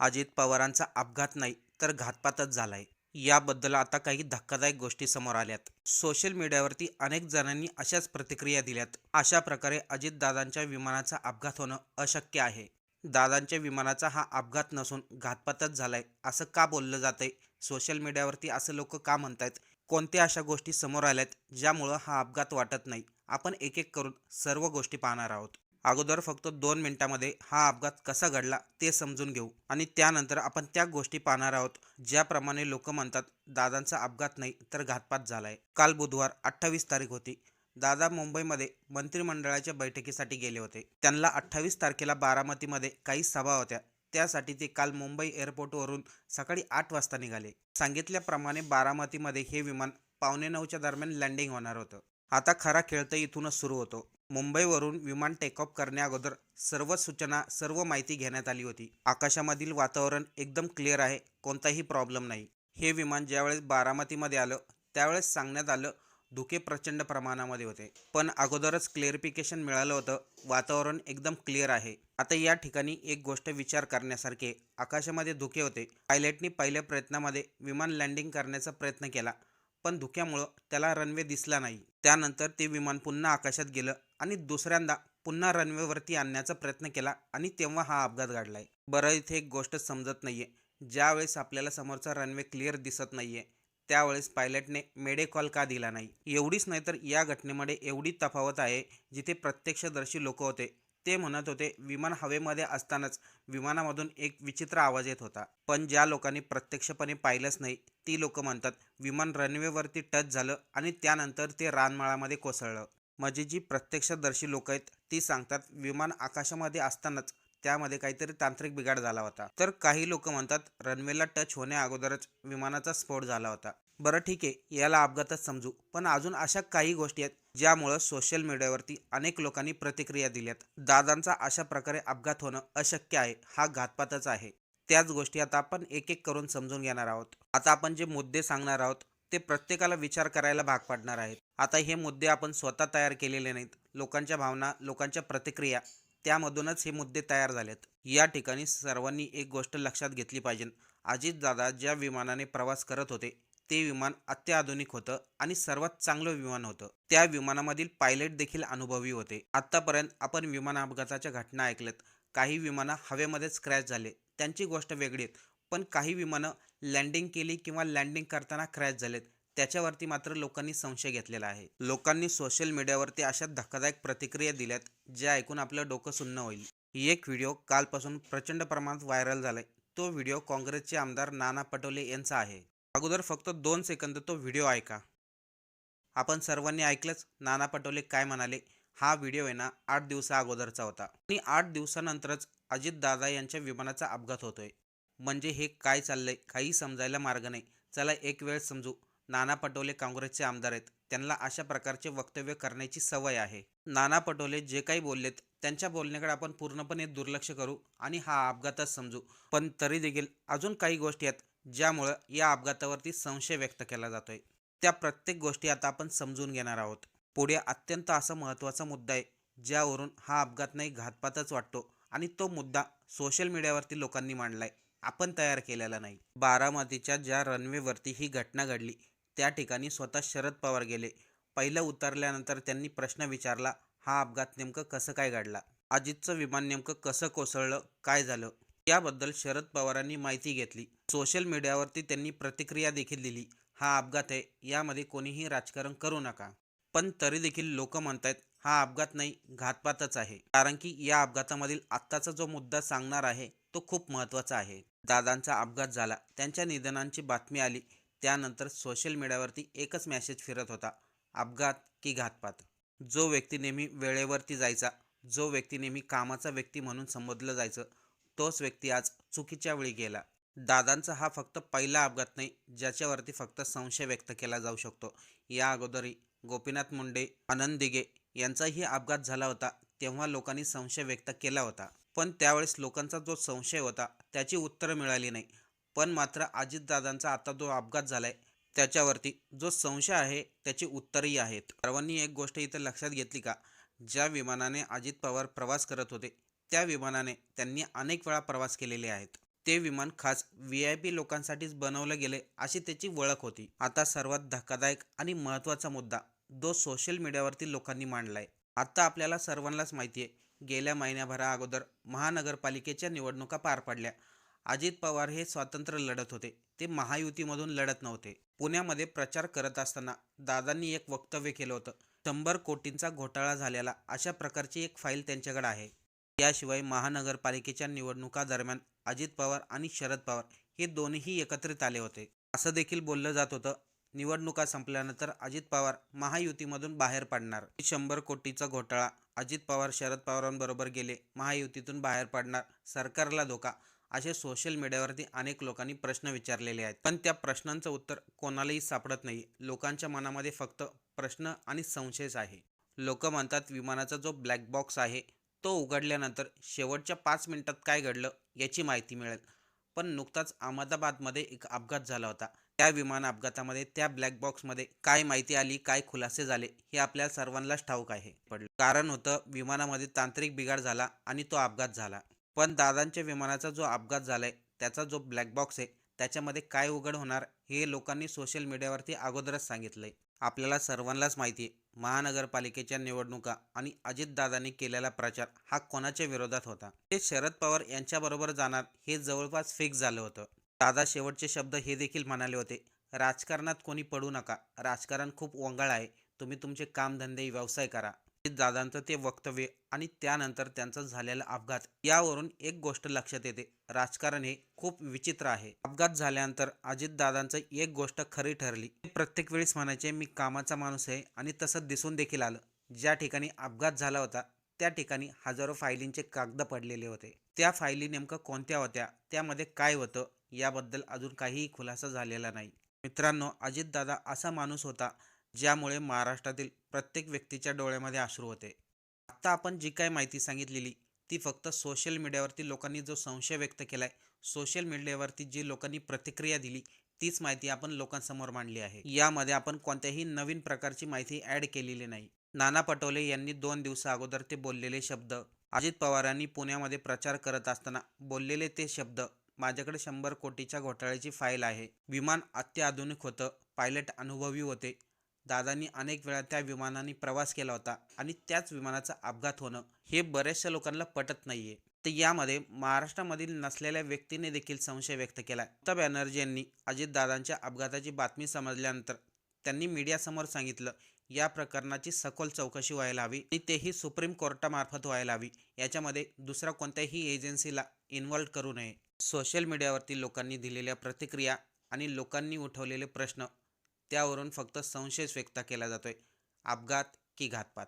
अजित पवारांचा अपघात नाही तर घातपातच झालाय. याबद्दल आता काही धक्कादायक गोष्टी समोर आल्यात. सोशल मीडियावरती अनेक जणांनी अशाच प्रतिक्रिया दिल्यात. अशा प्रकारे अजितदादांच्या विमानाचा अपघात होणं अशक्य आहे. दादांच्या विमानाचा हा अपघात नसून घातपातच झालाय असं का बोललं जातंय? सोशल मीडियावरती असं लोक का म्हणतायत? कोणत्या अशा गोष्टी समोर आल्यात ज्यामुळं हा अपघात वाटत नाही? आपण एक एक करून सर्व गोष्टी पाहणार आहोत. अगोदर फक्त दोन मिनिटामध्ये हा अपघात कसा घडला ते समजून घेऊ आणि त्यानंतर आपण त्या गोष्टी पाहणार आहोत ज्याप्रमाणे लोक म्हणतात दादांचा अपघात नाही तर घातपात झालाय. काल बुधवार अठ्ठावीस तारीख होती. दादा मुंबईमध्ये मंत्रिमंडळाच्या बैठकीसाठी गेले होते. त्यांना अठ्ठावीस तारखेला बारामतीमध्ये काही सभा होत्या. त्यासाठी ते काल मुंबई एअरपोर्टवरून सकाळी आठ वाजता निघाले. सांगितल्याप्रमाणे बारामतीमध्ये हे विमान पावणे नऊच्या दरम्यान लँडिंग होणार होतं. आता खरा खेळ तर इथूनच सुरू होतो. मुंबईवरून विमान टेक ऑफ करण्याअगोदर सर्व सूचना सर्व माहिती घेण्यात आली होती. आकाशामधील वातावरण एकदम क्लिअर आहे कोणताही प्रॉब्लेम नाही. हे विमान ज्यावेळेस बारामतीमध्ये आलं त्यावेळेस सांगण्यात आलं धुके प्रचंड प्रमाणामध्ये होते. पण अगोदरच क्लिअरिफिकेशन मिळालं होतं वातावरण एकदम क्लिअर आहे. आता या ठिकाणी एक गोष्ट विचार करण्यासारखे आकाशामध्ये धुके होते. पायलटनी पहिल्या प्रयत्नामध्ये विमान लँडिंग करण्याचा प्रयत्न केला. पण धुक्यामुळं त्याला रनवे दिसला नाही. त्यानंतर ते विमान पुन्हा आकाशात गेलं आणि दुसऱ्यांदा पुन्हा रनवेवरती आणण्याचा प्रयत्न केला आणि तेव्हा हा अपघात घडलाय. बरं इथे एक गोष्ट समजत नाहीये. ज्यावेळेस आपल्याला समोरचा रनवे क्लिअर दिसत नाहीये त्यावेळेस पायलटने मेडे कॉल का दिला नाही? एवढीच नाही तर या घटनेमध्ये एवढी तफावत आहे जिथे प्रत्यक्षदर्शी लोक होते. ते म्हणत होते विमान हवेमध्ये असतानाच विमानामधून एक विचित्र आवाज येत होता. पण ज्या लोकांनी प्रत्यक्षपणे पाहिलंच नाही ती लोक म्हणतात विमान रनवेवरती टच झालं आणि त्यानंतर ते रानमाळामध्ये कोसळलं. म्हणजे जी प्रत्यक्षदर्शी लोक आहेत ती सांगतात विमान आकाशामध्ये असतानाच त्यामध्ये काहीतरी तांत्रिक बिघाड झाला होता. तर काही लोक म्हणतात रनवेला टच होण्या अगोदरच विमानाचा स्फोट झाला होता. बरं ठीक आहे याला अपघातच समजू. पण अजून अशा काही गोष्टी आहेत ज्यामुळं सोशल मीडियावरती अनेक लोकांनी प्रतिक्रिया दिल्यात. दादांचा अशा प्रकारे अपघात होणं अशक्य आहे हा घातपातच आहे. त्याच गोष्टी आता आपण एक एक करून समजून घेणार आहोत. आता आपण जे मुद्दे सांगणार आहोत ते प्रत्येकाला विचार करायला भाग पाडणार आहेत. आता हे मुद्दे आपण स्वतः तयार केलेले नाहीत. लोकांच्या भावना लोकांच्या प्रतिक्रिया त्यामधूनच हे मुद्दे तयार झालेत. या ठिकाणी सर्वांनी एक गोष्ट लक्षात घेतली पाहिजे. अजितदादा ज्या विमानाने प्रवास करत होते ते विमान अत्याधुनिक होतं आणि सर्वात चांगलं विमान होतं. त्या विमानामधील पायलट देखील अनुभवी होते. आत्तापर्यंत आपण विमान अपघाताच्या घटना ऐकल्यात. काही विमानं हवेमध्येच क्रॅश झाले. त्यांची गोष्ट वेगळी आहे. पण काही विमानं लँडिंग केली किंवा लँडिंग करताना क्रॅश झालेत. त्याच्यावरती मात्र लोकांनी संशय घेतलेला आहे. लोकांनी सोशल मीडियावरती अशा धक्कादायक प्रतिक्रिया दिल्यात ज्या ऐकून आपलं डोकं सुन्न होईल. एक व्हिडिओ कालपासून प्रचंड प्रमाणात व्हायरल झालाय. तो व्हिडिओ काँग्रेसचे आमदार नाना पटोले यांचा आहे. अगोदर फक्त दोन सेकंद तो व्हिडिओ ऐका. आपण सर्वांनी ऐकलंच नाना पटोले काय म्हणाले हा व्हिडिओ आहे ना आठ दिवसा अगोदरचा होता. आणि आठ दिवसानंतरच अजितदादा यांच्या विमानाचा अपघात होतोय. म्हणजे हे काय चाललंय काही समजायला मार्ग नाही. चला एक वेळ समजू. नाना पटोले काँग्रेसचे आमदार आहेत. त्यांना अशा प्रकारचे वक्तव्य करण्याची सवय आहे. नाना पटोले जे काही बोललेत त्यांच्या बोलण्याकडे आपण पूर्णपणे दुर्लक्ष करू आणि हा अपघातच समजू. पण तरी देखील अजून काही गोष्टी आहेत ज्यामुळं या अपघातावरती संशय व्यक्त केला जातोय. त्या प्रत्येक गोष्टी आता आपण समजून घेणार आहोत. पुढे अत्यंत असा महत्त्वाचा मुद्दा आहे ज्यावरून हा अपघात नाही घातपातच वाटतो आणि तो मुद्दा सोशल मीडियावरती लोकांनी मांडलाय. आपण तयार केलेला नाही. बारामतीच्या ज्या रनवेवरती ही घटना घडली त्या ठिकाणी स्वतः शरद पवार गेले. पहिलं उतरल्यानंतर त्यांनी प्रश्न विचारला हा अपघात नेमकं कसं काय घडला? अजितचं विमान नेमकं कसं कोसळलं? काय झालं? याबद्दल शरद पवारांनी माहिती घेतली. सोशल मीडियावरती त्यांनी प्रतिक्रिया देखील दिली हा अपघात आहे यामध्ये कोणीही राजकारण करू नका. पण तरी देखील लोक म्हणतायत हा अपघात नाही घातपातच आहे. कारण की या अपघातामधील आत्ताचा जो मुद्दा सांगणार आहे तो खूप महत्त्वाचा आहे. दादांचा अपघात झाला. त्यांच्या निधनांची बातमी आली. त्यानंतर सोशल मीडियावरती एकच मॅसेज फिरत होता अपघात की घातपात. जो व्यक्ती नेहमी वेळेवरती जायचा जो व्यक्ती नेहमी कामाचा व्यक्ती म्हणून संबोधलं जायचं तोच व्यक्ती आज चुकीच्या वेळी गेला. दादांचा हा फक्त पहिला अपघात नाही ज्याच्यावरती फक्त संशय व्यक्त केला जाऊ शकतो. या अगोदरी गोपीनाथ मुंडे आनंद दिघे यांचाही अपघात झाला होता तेव्हा लोकांनी संशय व्यक्त केला होता. पण त्यावेळेस लोकांचा जो संशय होता त्याची उत्तरं मिळाली नाही. पण मात्र अजितदादांचा आता जो अपघात झालाय त्याच्यावरती जो संशय आहे त्याची उत्तरही आहेत. सर्वांनी एक गोष्ट इथं लक्षात घेतली का? ज्या विमानाने अजित पवार प्रवास करत होते त्या विमानाने त्यांनी अनेक वेळा प्रवास केलेले आहेत. ते विमान खास व्ही आय पी लोकांसाठीच बनवलं गेले अशी त्याची ओळख होती. आता सर्वात धक्कादायक आणि महत्त्वाचा मुद्दा जो सोशल मीडियावरती लोकांनी मांडलाय. आता आपल्याला सर्वांनाच माहिती आहे गेल्या महिन्याभरा अगोदर महानगरपालिकेच्या निवडणुका पार पडल्या. अजित पवार हे स्वातंत्र्य लढत होते. ते महायुतीमधून लढत नव्हते. पुण्यामध्ये प्रचार करत असताना दादांनी एक वक्तव्य केलं होतं. शंभर कोटींचा घोटाळा झालेला अशा प्रकारची एक फाईल त्यांच्याकडे आहे. याशिवाय महानगरपालिकेच्या निवडणुका दरम्यान अजित पवार आणि शरद पवार हे दोन्हीही एकत्रित आले होते. असं देखील बोललं जात होतं. निवडणुका संपल्यानंतर अजित पवार महायुतीमधून बाहेर पडणार. शंभर कोटीचा घोटाळा अजित पवार शरद पवारांबरोबर गेले महायुतीतून बाहेर पडणार सरकारला धोका असे सोशल मीडियावरती अनेक लोकांनी प्रश्न विचारलेले आहेत. पण त्या प्रश्नांचं उत्तर कोणालाही सापडत नाही. लोकांच्या मनामध्ये फक्त प्रश्न आणि संशयच आहे. लोक म्हणतात विमानाचा जो ब्लॅक बॉक्स आहे तो उघडल्यानंतर शेवटच्या पाच मिनिटात काय घडलं याची माहिती मिळेल. पण नुकताच अहमदाबादमध्ये एक अपघात झाला होता. त्या विमान अपघातामध्ये त्या ब्लॅक बॉक्समध्ये काय माहिती आली काय खुलासे झाले हे आपल्या सर्वांनाच ठाऊक आहे. पडलं कारण होतं विमानामध्ये तांत्रिक बिघाड झाला आणि तो अपघात झाला. पण दादांच्या विमानाचा जो अपघात झालाय त्याचा जो ब्लॅक बॉक्स आहे त्याच्यामध्ये काय उघड होणार हे लोकांनी सोशल मीडियावरती अगोदरच सांगितलंय. आपल्याला सर्वांनाच माहिती आहे महानगरपालिकेच्या निवडणुका आणि अजितदादांनी केलेला प्रचार हा कोणाच्या विरोधात होता? ते शरद पवार यांच्याबरोबर जाणार हे जवळपास फिक्स झालं होतं. दादा शेवटचे शब्द हे देखील म्हणाले होते राजकारणात कोणी पडू नका राजकारण खूप वंगाळ आहे तुम्ही तुमचे कामधंदे व्यवसाय करा दादांचं ते वक्तव्य आणि त्यानंतर त्यांचा झालेला अपघात यावरून एक गोष्ट लक्षात येते. राजकारण हे खूप विचित्र आहे. अपघात झाल्यानंतर अजितदादांचं एक गोष्ट खरी ठरली. ते प्रत्येक वेळेस म्हणायचे मी कामाचा माणूस आहे आणि तसं दिसून देखील आलं. ज्या ठिकाणी अपघात झाला होता त्या ठिकाणी हजारो फायलींचे कागद पडलेले होते. त्या फायली नेमकं कोणत्या होत्या? त्यामध्ये काय होतं? याबद्दल अजून काहीही खुलासा झालेला नाही. मित्रांनो अजितदादा असा माणूस होता ज्यामुळे महाराष्ट्रातील प्रत्येक व्यक्तीच्या डोळ्यामध्ये अश्रू होते. आत्ता आपण जी काय माहिती सांगितलेली ती फक्त सोशल मीडियावरती लोकांनी जो संशय व्यक्त केलाय सोशल मीडियावरती जी लोकांनी प्रतिक्रिया दिली तीच माहिती आपण लोकांसमोर मांडली आहे. यामध्ये आपण कोणत्याही नवीन प्रकारची माहिती ॲड केलेली नाही. नाना पटोले यांनी दोन दिवसा अगोदर ते बोललेले शब्द अजित पवारांनी पुण्यामध्ये प्रचार करत असताना बोललेले ते शब्द माझ्याकडे शंभर कोटीच्या घोटाळ्याची फाईल आहे. विमान अत्याधुनिक होतं पायलट अनुभवी होते. दादांनी अनेक वेळा त्या विमानाने प्रवास केला होता आणि त्याच विमानाचा अपघात होणं हे बऱ्याचशा लोकांना पटत नाहीये. तर यामध्ये महाराष्ट्रामधील नसलेल्या व्यक्तीने देखील संशय व्यक्त केला. ममता बॅनर्जी यांनी अजितदादांच्या अपघाताची बातमी समजल्यानंतर त्यांनी मीडियासमोर सांगितलं या प्रकरणाची सखोल चौकशी व्हायला हवी आणि तेही सुप्रीम कोर्टामार्फत व्हायला हवी. याच्यामध्ये दुसऱ्या कोणत्याही एजन्सीला इन्व्हॉल्व करू नये. सोशल मीडियावरती लोकांनी दिलेल्या प्रतिक्रिया आणि लोकांनी उठवलेले प्रश्न त्यावरून फक्त संशयच व्यक्त केला जातोय. अपघात की घातपात?